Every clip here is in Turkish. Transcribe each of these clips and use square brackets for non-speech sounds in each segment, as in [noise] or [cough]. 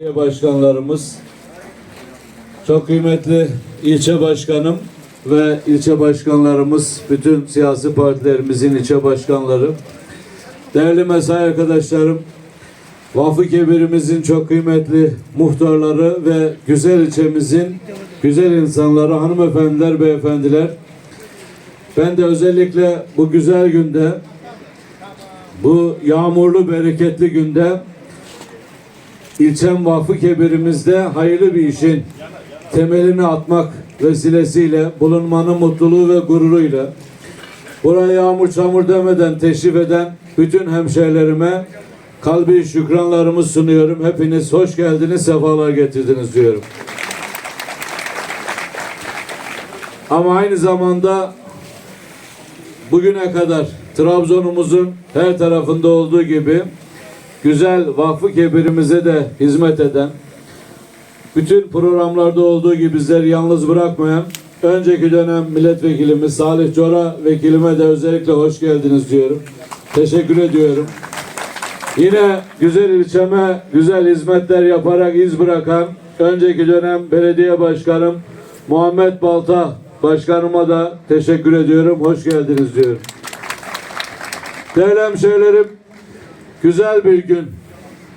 Belediye başkanlarımız, çok kıymetli ilçe başkanım ve ilçe başkanlarımız, bütün siyasi partilerimizin ilçe başkanları, değerli mesai arkadaşlarım, Vakfı Kebir'imizin çok kıymetli muhtarları ve güzel ilçemizin güzel insanları, hanımefendiler, beyefendiler. Ben de özellikle bu güzel günde, bu yağmurlu, bereketli günde İlçem Vakfı Kebirimizde hayırlı bir işin temelini atmak vesilesiyle bulunmanın mutluluğu ve gururuyla buraya yağmur çamur demeden teşrif eden bütün hemşehrilerime kalbi şükranlarımı sunuyorum. Hepiniz hoş geldiniz, sefalar getirdiniz diyorum. Ama aynı zamanda bugüne kadar Trabzon'umuzun her tarafında olduğu gibi güzel vakfı kebirimize de hizmet eden, bütün programlarda olduğu gibi bizleri yalnız bırakmayan önceki dönem milletvekilimiz Salih Cora vekilime de özellikle hoş geldiniz diyorum. Teşekkür ediyorum. Yine güzel ilçeme güzel hizmetler yaparak iz bırakan önceki dönem belediye başkanım Muhammed Balta başkanıma da teşekkür ediyorum. Hoş geldiniz diyorum. Değerli hemşehrilerim, güzel bir gün.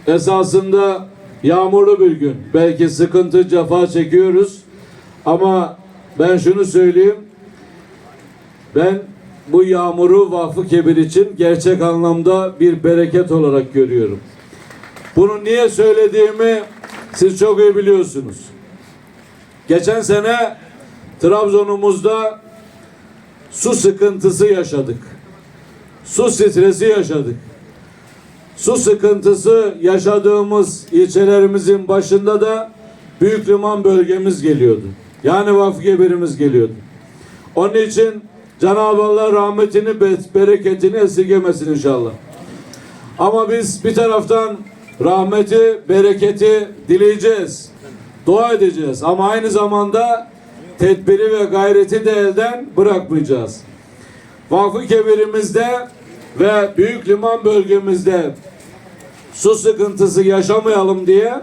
Esasında yağmurlu bir gün. Belki sıkıntı, cefa çekiyoruz. Ama ben şunu söyleyeyim. Ben bu yağmuru Vakfı Kebir için gerçek anlamda bir bereket olarak görüyorum. Bunu niye söylediğimi siz çok iyi biliyorsunuz. Geçen sene Trabzon'umuzda su sıkıntısı yaşadık. Su stresi yaşadık su sıkıntısı yaşadığımız ilçelerimizin başında da Büyük Liman bölgemiz geliyordu. Yani Vakfı Gebirimiz geliyordu. Onun için Cenab-ı Allah rahmetini, be- bereketini esirgemesin inşallah. Ama biz bir taraftan rahmeti, bereketi dileyeceğiz. Dua edeceğiz. Ama aynı zamanda tedbiri ve gayreti de elden bırakmayacağız. Vakfı Kebir'imizde ve Büyük Liman bölgemizde su sıkıntısı yaşamayalım diye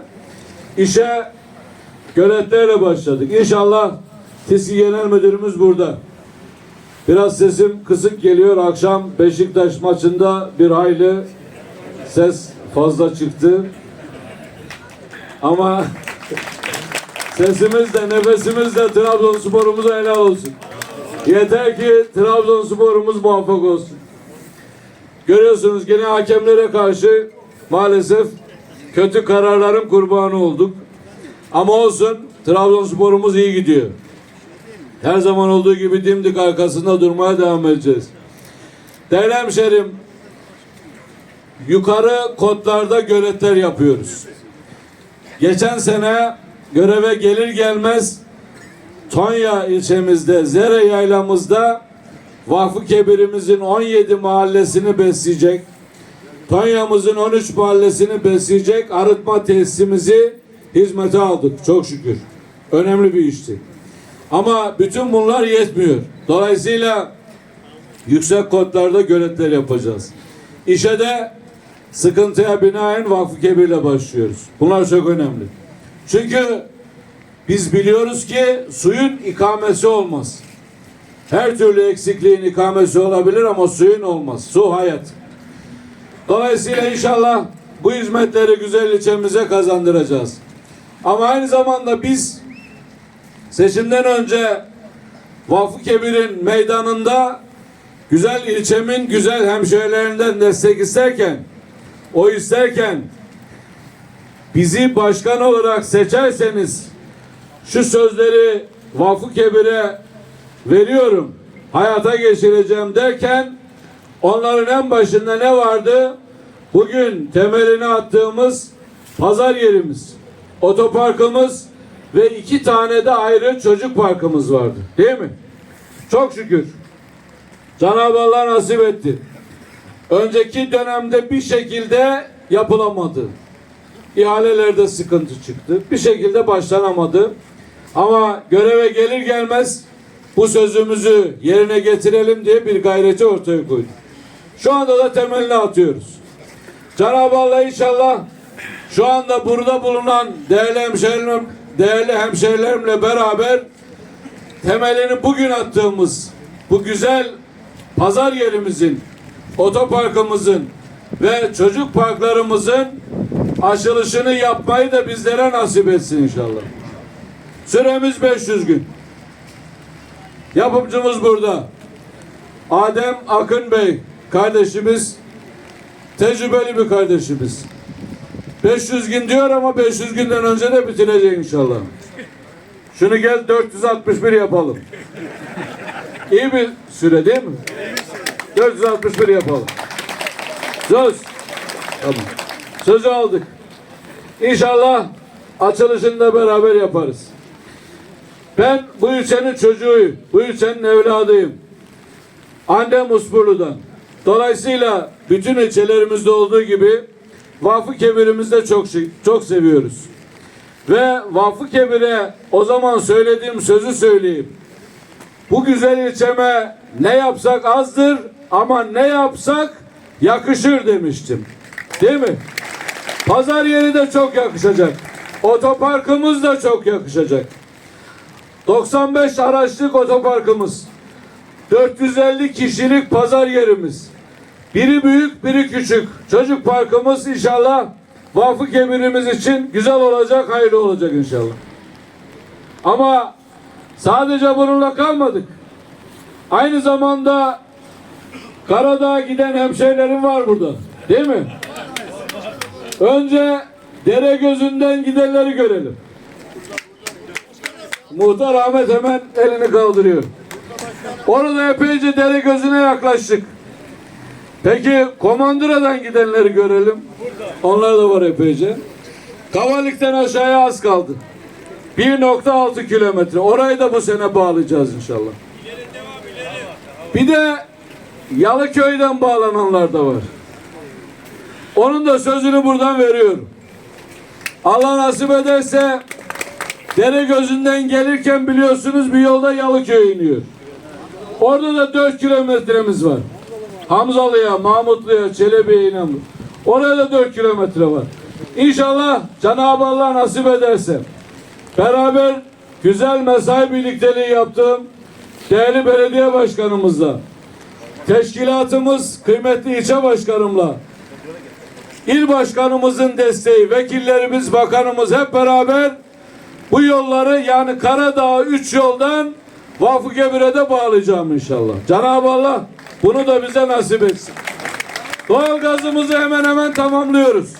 işe göletlerle başladık. İnşallah TİSKİ Genel Müdürümüz burada. Biraz sesim kısık geliyor. Akşam Beşiktaş maçında bir hayli ses fazla çıktı. Ama [laughs] sesimiz de nefesimiz de Trabzonspor'umuza helal olsun. Yeter ki Trabzonspor'umuz muvaffak olsun. Görüyorsunuz gene hakemlere karşı maalesef kötü kararların kurbanı olduk. Ama olsun Trabzonspor'umuz iyi gidiyor. Her zaman olduğu gibi dimdik arkasında durmaya devam edeceğiz. Değerli hemşerim, yukarı kotlarda göletler yapıyoruz. Geçen sene göreve gelir gelmez Tonya ilçemizde, Zere yaylamızda Vakfı Kebirimizin 17 mahallesini besleyecek, Tonya'mızın 13 mahallesini besleyecek arıtma tesisimizi hizmete aldık çok şükür. Önemli bir işti. Ama bütün bunlar yetmiyor. Dolayısıyla yüksek kodlarda göletler yapacağız. İşe de sıkıntıya binaen Vakfı Kebir'le başlıyoruz. Bunlar çok önemli. Çünkü biz biliyoruz ki suyun ikamesi olmaz. Her türlü eksikliğin ikamesi olabilir ama suyun olmaz. Su hayat. Dolayısıyla inşallah bu hizmetleri güzel ilçemize kazandıracağız. Ama aynı zamanda biz seçimden önce Vakfı Kebir'in meydanında güzel ilçemin güzel hemşehrilerinden destek isterken o isterken bizi başkan olarak seçerseniz şu sözleri Vakfı Kebir'e veriyorum, hayata geçireceğim derken onların en başında ne vardı? Bugün temelini attığımız pazar yerimiz, otoparkımız ve iki tane de ayrı çocuk parkımız vardı. Değil mi? Çok şükür. Cenab-ı Allah nasip etti. Önceki dönemde bir şekilde yapılamadı. İhalelerde sıkıntı çıktı. Bir şekilde başlanamadı. Ama göreve gelir gelmez bu sözümüzü yerine getirelim diye bir gayreti ortaya koyduk. Şu anda da temelini atıyoruz. Cenab-ı Allah inşallah şu anda burada bulunan değerli hemşehrilerim, değerli hemşehrilerimle beraber temelini bugün attığımız bu güzel pazar yerimizin, otoparkımızın ve çocuk parklarımızın açılışını yapmayı da bizlere nasip etsin inşallah. Süremiz 500 gün. Yapımcımız burada. Adem Akın Bey kardeşimiz tecrübeli bir kardeşimiz. 500 gün diyor ama 500 günden önce de bitirecek inşallah. Şunu gel 461 yapalım. İyi bir süre değil mi? 461 yapalım. Söz. Tamam. Sözü aldık. İnşallah açılışını da beraber yaparız. Ben bu ilçenin çocuğuyum. Bu ilçenin evladıyım. Annem Usburlu'dan. Dolayısıyla bütün ilçelerimizde olduğu gibi Vakfı Kebir'imizi de çok çok seviyoruz. Ve Vakfı Kebir'e o zaman söylediğim sözü söyleyeyim. Bu güzel ilçeme ne yapsak azdır ama ne yapsak yakışır demiştim. Değil mi? Pazar yeri de çok yakışacak. Otoparkımız da çok yakışacak. 95 araçlık otoparkımız. 450 kişilik pazar yerimiz. Biri büyük, biri küçük. Çocuk parkımız inşallah Vakfı Kebirimiz için güzel olacak, hayırlı olacak inşallah. Ama sadece bununla kalmadık. Aynı zamanda Karadağ'a giden hemşehrilerim var burada. Değil mi? Önce dere gözünden gidenleri görelim. Muhtar Ahmet hemen elini kaldırıyor. Orada epeyce dere gözüne yaklaştık. Peki Komandıra'dan gidenleri görelim. Onlar da var epeyce. Kavalik'ten aşağıya az kaldı. 1.6 kilometre. Orayı da bu sene bağlayacağız inşallah. Bir de Yalıköy'den bağlananlar da var. Onun da sözünü buradan veriyorum. Allah nasip ederse dere gözünden gelirken biliyorsunuz bir yolda Yalıköy iniyor. Orada da 4 kilometremiz var. Hamzalı'ya, Mahmutlu'ya, Çelebi'ye inen. Oraya da 4 kilometre var. İnşallah Cenab-ı Allah nasip ederse beraber güzel mesai birlikteliği yaptığım değerli belediye başkanımızla teşkilatımız kıymetli ilçe başkanımla il başkanımızın desteği, vekillerimiz, bakanımız hep beraber bu yolları yani Karadağ 3 yoldan Vakfı Kebir'e bağlayacağım inşallah. Cenab-ı Allah bunu da bize nasip etsin. Doğalgazımızı hemen hemen tamamlıyoruz.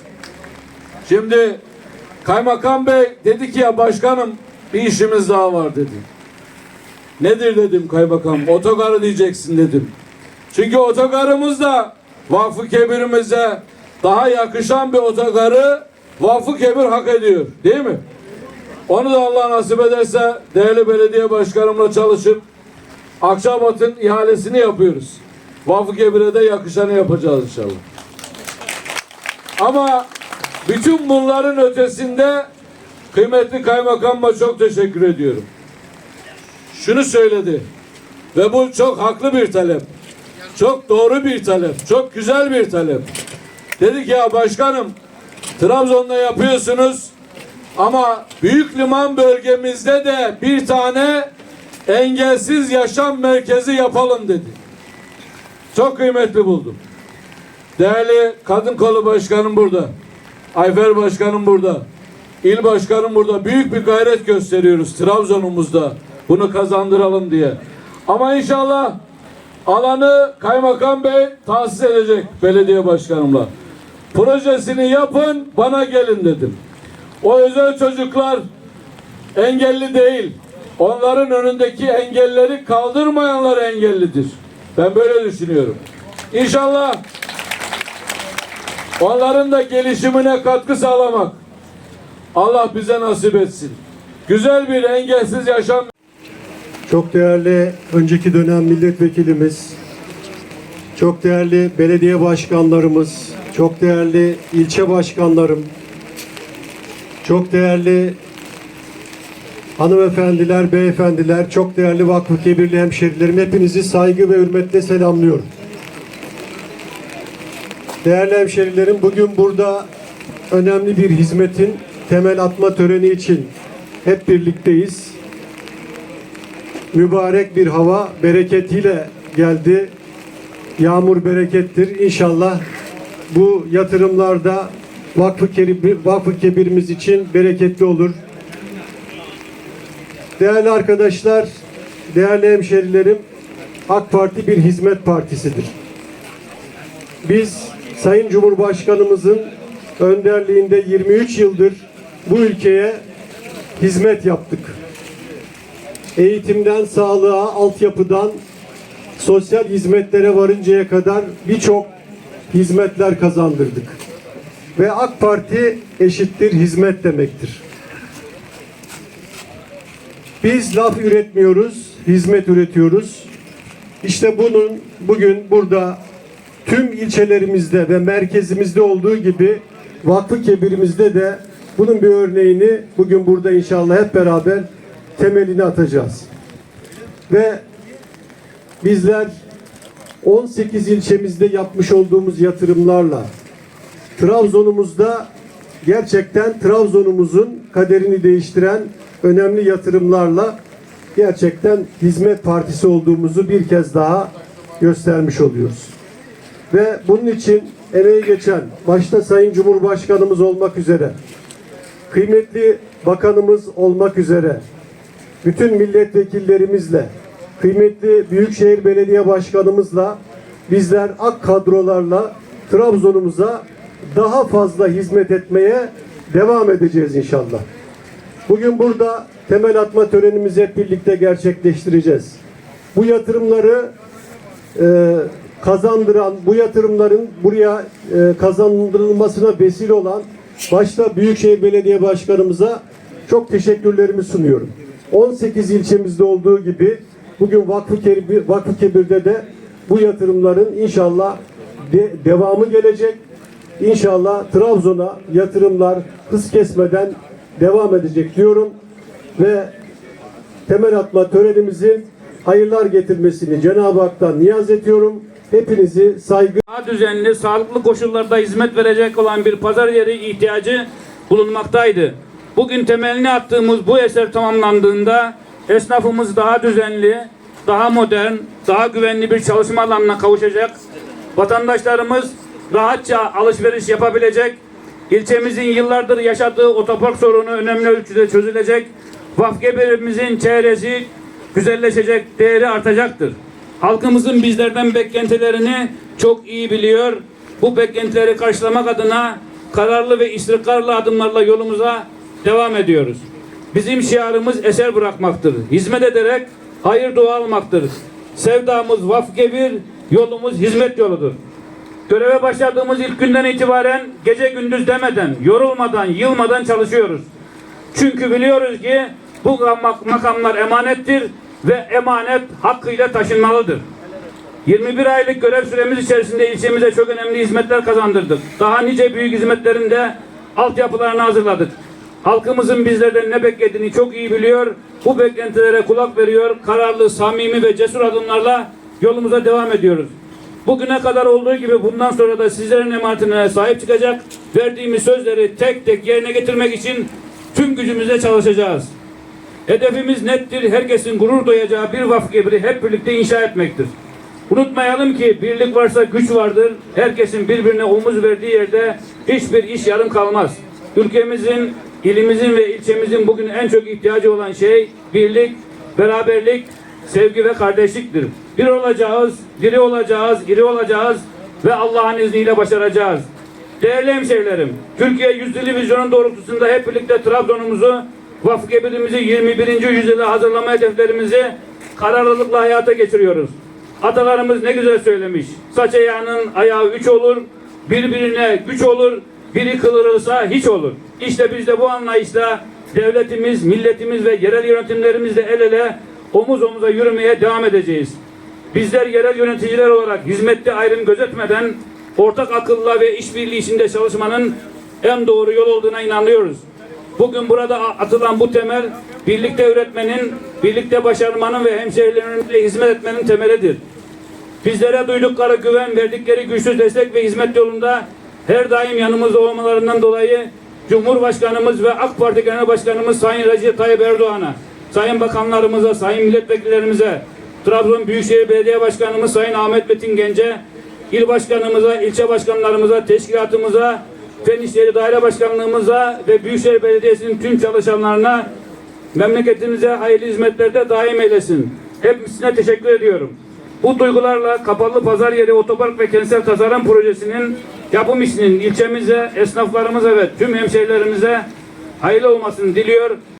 Şimdi Kaymakam Bey dedi ki ya başkanım bir işimiz daha var dedi. Nedir dedim kaymakam. Otogarı diyeceksin dedim. Çünkü otogarımız da Vakfı Kebir'imize daha yakışan bir otogarı Vakfı Kebir hak ediyor. Değil mi? Onu da Allah nasip ederse değerli belediye başkanımla çalışıp Akçabat'ın ihalesini yapıyoruz. Vakfı Kebir'e de yakışanı yapacağız inşallah. Ama bütün bunların ötesinde kıymetli kaymakamıma çok teşekkür ediyorum. Şunu söyledi ve bu çok haklı bir talep. Çok doğru bir talep. Çok güzel bir talep. Dedi ki ya başkanım Trabzon'da yapıyorsunuz ama büyük liman bölgemizde de bir tane engelsiz yaşam merkezi yapalım dedi. Çok kıymetli buldum. Değerli kadın kolu başkanım burada. Ayfer başkanım burada. İl başkanım burada. Büyük bir gayret gösteriyoruz Trabzon'umuzda. Bunu kazandıralım diye. Ama inşallah alanı kaymakam bey tahsis edecek belediye başkanımla. Projesini yapın bana gelin dedim. O özel çocuklar engelli değil. Onların önündeki engelleri kaldırmayanlar engellidir. Ben böyle düşünüyorum. İnşallah onların da gelişimine katkı sağlamak Allah bize nasip etsin. Güzel bir engelsiz yaşam Çok değerli önceki dönem milletvekilimiz, çok değerli belediye başkanlarımız, çok değerli ilçe başkanlarım, çok değerli hanımefendiler, beyefendiler, çok değerli Vakfı Kebirli hemşerilerim hepinizi saygı ve hürmetle selamlıyorum. Değerli hemşerilerim bugün burada önemli bir hizmetin temel atma töreni için hep birlikteyiz. Mübarek bir hava bereketiyle geldi. Yağmur berekettir. İnşallah bu yatırımlarda Vakfı, Kerim, Vakfı Kebirimiz için bereketli olur. Değerli arkadaşlar, değerli hemşerilerim, AK Parti bir hizmet partisidir. Biz Sayın Cumhurbaşkanımızın önderliğinde 23 yıldır bu ülkeye hizmet yaptık. Eğitimden sağlığa, altyapıdan sosyal hizmetlere varıncaya kadar birçok hizmetler kazandırdık. Ve AK Parti eşittir hizmet demektir. Biz laf üretmiyoruz, hizmet üretiyoruz. İşte bunun bugün burada tüm ilçelerimizde ve merkezimizde olduğu gibi Vakfı Kebir'imizde de bunun bir örneğini bugün burada inşallah hep beraber temelini atacağız. Ve bizler 18 ilçemizde yapmış olduğumuz yatırımlarla Trabzon'umuzda gerçekten Trabzon'umuzun kaderini değiştiren önemli yatırımlarla gerçekten hizmet partisi olduğumuzu bir kez daha göstermiş oluyoruz. Ve bunun için emeği geçen başta Sayın Cumhurbaşkanımız olmak üzere kıymetli bakanımız olmak üzere bütün milletvekillerimizle kıymetli Büyükşehir Belediye Başkanımızla bizler ak kadrolarla Trabzon'umuza daha fazla hizmet etmeye devam edeceğiz inşallah. Bugün burada temel atma törenimizi hep birlikte gerçekleştireceğiz. Bu yatırımları e, kazandıran, bu yatırımların buraya e, kazandırılmasına vesile olan başta Büyükşehir Belediye Başkanımıza çok teşekkürlerimi sunuyorum. 18 ilçemizde olduğu gibi bugün Vakfı, Kebir, Vakfı Kebir'de de bu yatırımların inşallah de- devamı gelecek. İnşallah Trabzon'a yatırımlar hız kesmeden devam edecek diyorum ve temel atma törenimizin hayırlar getirmesini Cenab-ı Hak'tan niyaz ediyorum. Hepinizi saygı daha düzenli, sağlıklı koşullarda hizmet verecek olan bir pazar yeri ihtiyacı bulunmaktaydı. Bugün temelini attığımız bu eser tamamlandığında esnafımız daha düzenli, daha modern, daha güvenli bir çalışma alanına kavuşacak. Vatandaşlarımız rahatça alışveriş yapabilecek. İlçemizin yıllardır yaşadığı otopark sorunu önemli ölçüde çözülecek. Vafgeberimizin çehresi güzelleşecek, değeri artacaktır. Halkımızın bizlerden beklentilerini çok iyi biliyor. Bu beklentileri karşılamak adına kararlı ve istikrarlı adımlarla yolumuza devam ediyoruz. Bizim şiarımız eser bırakmaktır. Hizmet ederek hayır dua almaktır. Sevdamız vafge bir, yolumuz hizmet yoludur. Göreve başladığımız ilk günden itibaren gece gündüz demeden, yorulmadan, yılmadan çalışıyoruz. Çünkü biliyoruz ki bu mak- makamlar emanettir ve emanet hakkıyla taşınmalıdır. 21 aylık görev süremiz içerisinde ilçemize çok önemli hizmetler kazandırdık. Daha nice büyük hizmetlerin de altyapılarını hazırladık. Halkımızın bizlerden ne beklediğini çok iyi biliyor. Bu beklentilere kulak veriyor. Kararlı, samimi ve cesur adımlarla yolumuza devam ediyoruz. Bugüne kadar olduğu gibi bundan sonra da sizlerin emanetine sahip çıkacak. Verdiğimiz sözleri tek tek yerine getirmek için tüm gücümüzle çalışacağız. Hedefimiz nettir. Herkesin gurur duyacağı bir vakf gibi hep birlikte inşa etmektir. Unutmayalım ki birlik varsa güç vardır. Herkesin birbirine omuz verdiği yerde hiçbir iş yarım kalmaz. Ülkemizin, ilimizin ve ilçemizin bugün en çok ihtiyacı olan şey birlik, beraberlik, sevgi ve kardeşliktir. Bir olacağız, diri olacağız, iri olacağız ve Allah'ın izniyle başaracağız. Değerli hemşehrilerim, Türkiye yüzyılı vizyonun doğrultusunda hep birlikte Trabzon'umuzu, Vakfı Kebir'imizi 21. yüzyıla hazırlama hedeflerimizi kararlılıkla hayata geçiriyoruz. Atalarımız ne güzel söylemiş. Saç ayağının ayağı üç olur, birbirine güç olur, biri kılırılsa hiç olur. İşte biz de bu anlayışla devletimiz, milletimiz ve yerel yönetimlerimizle el ele omuz omuza yürümeye devam edeceğiz. Bizler yerel yöneticiler olarak hizmette ayrım gözetmeden ortak akılla ve işbirliği içinde çalışmanın en doğru yol olduğuna inanıyoruz. Bugün burada atılan bu temel birlikte üretmenin, birlikte başarmanın ve hemşehrilerimize hizmet etmenin temelidir. Bizlere duydukları güven, verdikleri güçlü destek ve hizmet yolunda her daim yanımızda olmalarından dolayı Cumhurbaşkanımız ve AK Parti Genel Başkanımız Sayın Recep Tayyip Erdoğan'a, Sayın Bakanlarımıza, Sayın Milletvekillerimize, Trabzon Büyükşehir Belediye Başkanımız Sayın Ahmet Metin Gence, il başkanımıza, ilçe başkanlarımıza, teşkilatımıza, Fen İşleri Daire Başkanlığımıza ve Büyükşehir Belediyesi'nin tüm çalışanlarına memleketimize hayırlı hizmetlerde daim eylesin. Hepsine teşekkür ediyorum. Bu duygularla Kapalı Pazar Yeri Otopark ve Kentsel Tasarım Projesi'nin yapım işinin ilçemize, esnaflarımıza ve tüm hemşehrilerimize hayırlı olmasını diliyor.